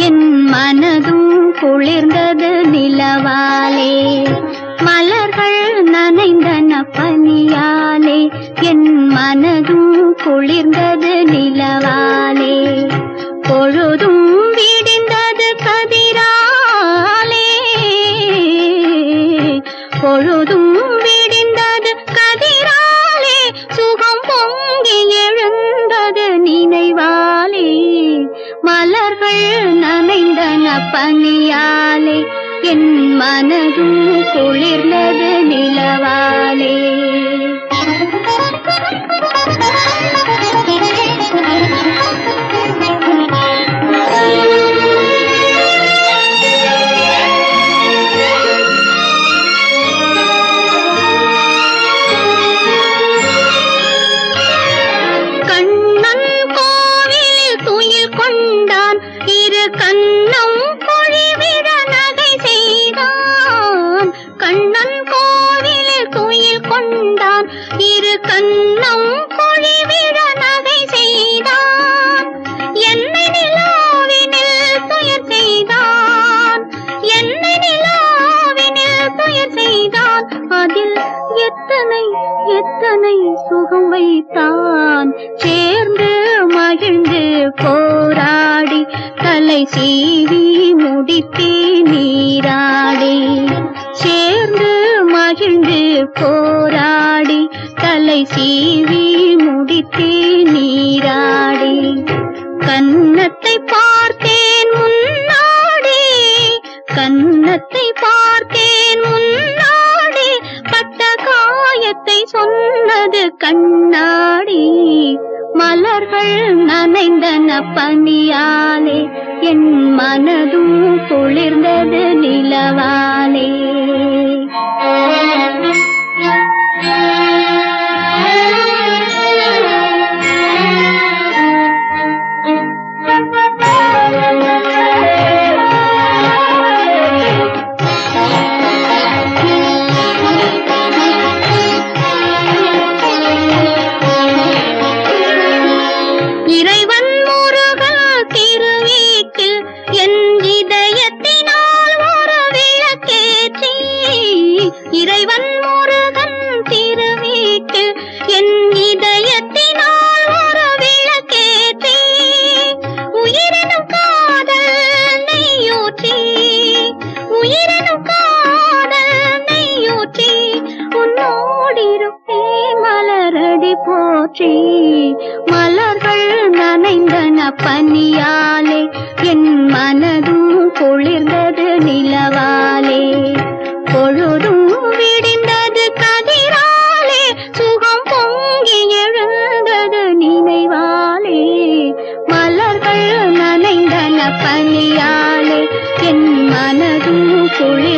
என் மனதும் குளிர்ந்தது நிலவாலே. மலர்கள் நனைந்தன பனியாலே. என் மனதும் குளிர்ந்தது நிலவாலே. பொழுதும் விடிந்தது கதிராலே. பொழுதும் பனியாலே என் மனதும் குளிர்ந்தது நிலவா எத்தனை எத்தனை சுகம் வைத்தான். சேர்ந்து மகிழ்ந்து போராடி தலை சீவி முடித்தே நீராடி. சேர்ந்து மகிழ்ந்து போராடி தலை சீவி முடித்தே கண்ணாடி. மலர்கள் நனைந்தன பனியாலே என் மனதும் குளிர்ந்தது நிலவாலே. இறைவன் முருகன் திருவீட்டு என் இதயத்தினால் ஒரு விளக்கேற்றி உயிரினும் காதல் நெய்யூற்றி. உயிரினும் காதல் நெய்யூற்றி. உன்னோடிருப்பேன் மலரடி போற்றி. மலர்கள் நனைந்தன பனியாலே என் மனதும் குளிர்ந்தது நிலவ மலர்கள்